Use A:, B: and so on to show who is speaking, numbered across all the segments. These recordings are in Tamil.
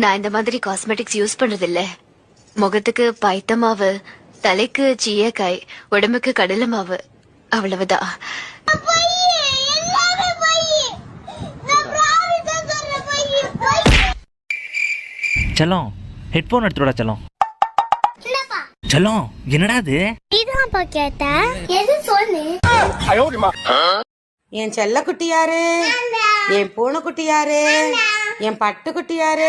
A: நான் இந்த மாதிரி காஸ்மெட்டிக்ஸ் யூஸ் பண்றது இல்ல முகத்துக்கு பைத்த மாவு தலைக்கு சீயக்காய் உடம்புக்கு கடலை மாவு அவ்வளவுதான்.
B: செல்லம் ஹெட்ஃபோன் எடுத்துடா செல்லம். செல்லம் என்னடா இது?
C: இதான்ப்பா கேட்டேன். எது சொல்லு?
D: என் செல்ல குட்டி யாரு என் பூனை குட்டி யாரு என் பட்டு குட்டி யாரு?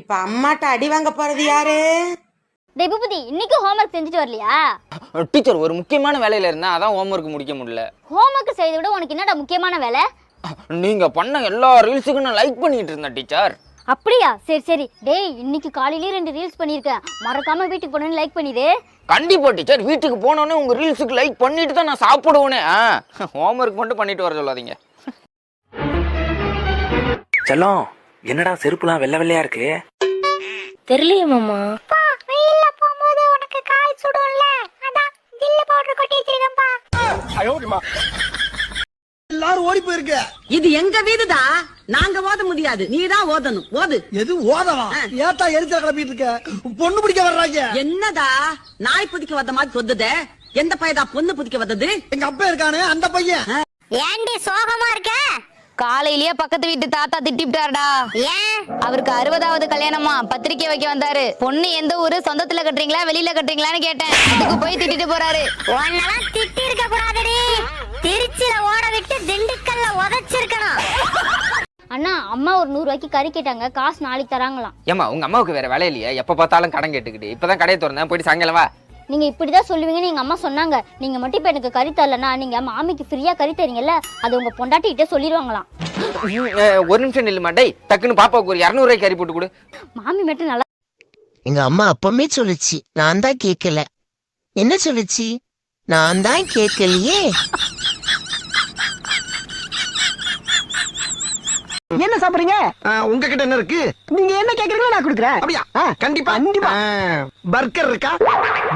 D: இப்ப அம்மாட்ட அடி வாங்க போறது யாரு?
C: டேய் பூபதி இன்னைக்கு ஹோம்ஒர்க் செஞ்சுட்டு வரலையா?
E: டீச்சர் ஒரு முக்கியமான வேலையில இருந்தேன் அதான் ஹோம்ஒர்க் முடிக்க முடியல.
C: ஹோம்ஒர்க் செய்யறதை விட உனக்கு என்னடா முக்கியமான வேலை?
E: நீங்க பண்ண எல்லா ரீல்ஸுக்கும் நான் லைக் பண்ணிட்டு இருந்தேன் டீச்சர்.
C: அப்படியா? சரி சரி. டேய் இன்னைக்கு காலையிலேயே ரெண்டு ரீல்ஸ் பண்ணியிருக்கேன். மறக்காம வீட்டுக்கு போனேன்னு லைக் பண்ணிடு.
E: கண்டிப்பா டீச்சர். வீட்டுக்கு போனோடனே உங்க ரீல்ஸுக்கு லைக் பண்ணிட்டு தான் நான் சாப்பிடுவேனே. ஹோம்ஒர்க் மட்டும் பண்ணிட்டு வர சொல்லாதீங்க.
B: செல்லம் என்னடா செருப்புலாம் வெள்ளை வெள்ளையா இருக்கு?
C: தெரியலையே மாமா. வெயில்ல போகும்போது உனக்கு கால் சுடும்ல. அதான் ஜில்லு பவுடர் கொட்டி வச்சிருக்கேன்ப்பா
D: இது எங்க வீடுதா நாங்க ஓத முடியாது. நீ தான் ஓதணும். ஓது.
F: எது ஓதவா? ஏத்தா எரிச்சல கிளப்பிட்டு இருக்க? பொண்ணு பிடிக்க வர்றாங்க.
D: என்னதா நாய் புதிக்க வந்த மாதிரி சொத்துதே எந்த பையதா பொண்ணு புதிக்க வந்தது?
F: எங்க அப்பா இருக்கானே அந்த பையன்.
C: ஏண்டி சோகமா இருக்க?
G: காலையிலேயே பக்கத்து வீட்டு தாத்தா திட்டிவிட்டாருடா.
C: ஏன்?
G: அவருக்கு அறுபதாவது கல்யாணமா? பத்திரிக்கை வைக்க வந்தாரு. பொண்ணு எந்த ஊரு? சொந்தத்துல கட்டுறீங்களா? வெளியில கட்டுறீங்களான்னு கேட்டேன். அதுக்கு போய் திட்டிட்டு போறாரு.
C: திட்டி இருக்க கூடாதுடி. திருச்சியில ஓட விட்டு திண்டுக்கல்ல உதைச்சிருக்கணும். அண்ணா அம்மா ஒரு நூறு ரூபாய்க்கு கறி கேட்டாங்க. காசு நாளைக்கு தராங்களாம்.
E: ஏமா உங்க அம்மாவுக்கு வேற வேலை இல்லையா. எப்ப பார்த்தாலும் கடன் கேட்டுக்கிட்டு. இப்பதான் கடையை திறந்தேன். போயிட்டு சாயங்காலம் வா.
C: நீங்க இப்படிதான் சொல்லுவீங்கன்னு எங்க அம்மா சொன்னாங்க. நீங்க மட்டும் இப்ப எனக்கு கறி தரலனா நீங்க மாமிக்கு ஃப்ரீயா கறி தரீங்கல்ல அது உங்க பொண்டாட்டிகிட்ட சொல்லிடுவாங்களாம்
E: ஒரு நிமிஷம் நில்லுமா டேய் டக்குன்னு பாப்பாவுக்கு ஒரு இரநூறுவாய்க்கு கறி போட்டு கொடு.
C: மாமி மட்டும் நல்லா
H: எங்க அம்மா அப்பமே சொல்லுச்சு நான் தான் கேட்கல என்ன சொல்லுச்சு? நான் தான் கேட்கலையே
F: என்ன சாப்பிடுறீங்க? உங்ககிட்ட என்ன இருக்கு? நீங்க என்ன கேக்குறீங்களோ நான் கொடுக்குறேன். அப்படியா? கண்டிப்பா. கண்டிப்பா. பர்கர் இருக்கா?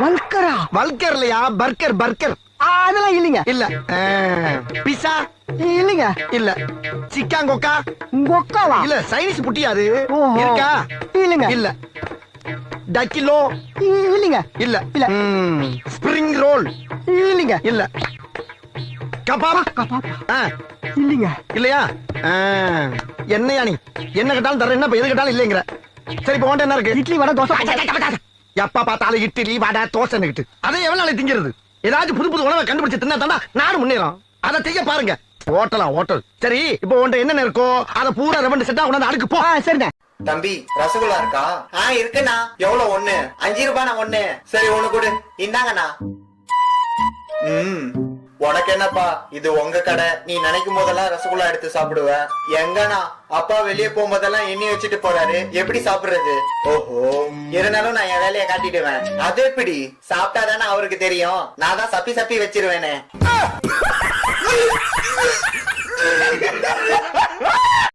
F: வல்கரா வல்கர் இல்லையா? Burger burger. அதெல்லாம் இல்லைங்க. இல்ல. பிஸா இல்லைங்க. இல்ல. சிக்கான் கொக்கா? கொக்காவா? இல்ல சைனீஸ் புட்டியாது இருக்கா? இல்லைங்க. இல்ல. டக்கிலோ? இல்லைங்க. இல்ல. இல்ல. ஸ்ப்ரிங் ரோல் இல்லைங்க. இல்ல. கபாபா? கபாபா. இல்லைங்க. இல்லையா? என்னையா நீ? என்ன கேட்டாலும் தர என்ன இப்ப எது கேட்டாலும் இல்லைங்கிற. சரி இப்போ உன்ட்ட என்ன இருக்கு? இட்லி வடை தோசை. எப்ப பார்த்தாலும் இட்லி வடை தோசை அதை எவ்வளவு நாளைக்கு திங்கிறது? ஏதாச்சும் புது புது உணவை கண்டுபிடிச்சு தின்னா தாண்டா நானும் முன்னேறும். அதை செய்ய பாருங்க. ஓட்டலாம் ஓட்டல் சரி இப்போ உன்ட்ட என்னென்ன இருக்கோ அதை பூரா ரெவண்டு செட்டா உணர்ந்து அடுக்கு போ. சரிண்ணே.
I: தம்பி ரசகுல்லா இருக்கா? ஆ இருக்குண்ணா. எவ்வளவு ஒண்ணு. அஞ்சு ரூபாண்ணா ஒண்ணு. சரி ஒண்ணு கொடு. இந்தாங்கண்ணா. ம். உனக்கு என்னப்பா இது உங்க கடை. நீ நினைக்கும் போதெல்லாம் ரசகுல்லா எடுத்து சாப்பிடுவ. எங்கண்ணா? அப்பா வெளியே போகும்போதெல்லாம் எண்ணி வச்சுட்டு போறாரு. எப்படி சாப்பிடுறது? ஓஹோ. இருந்தாலும் நான் என் வேலையை காட்டிடுவேன். அது எப்படி? சாப்பிட்டாதானே அவருக்கு தெரியும். நான் தான் சப்பி சப்பி வச்சிருவேனே.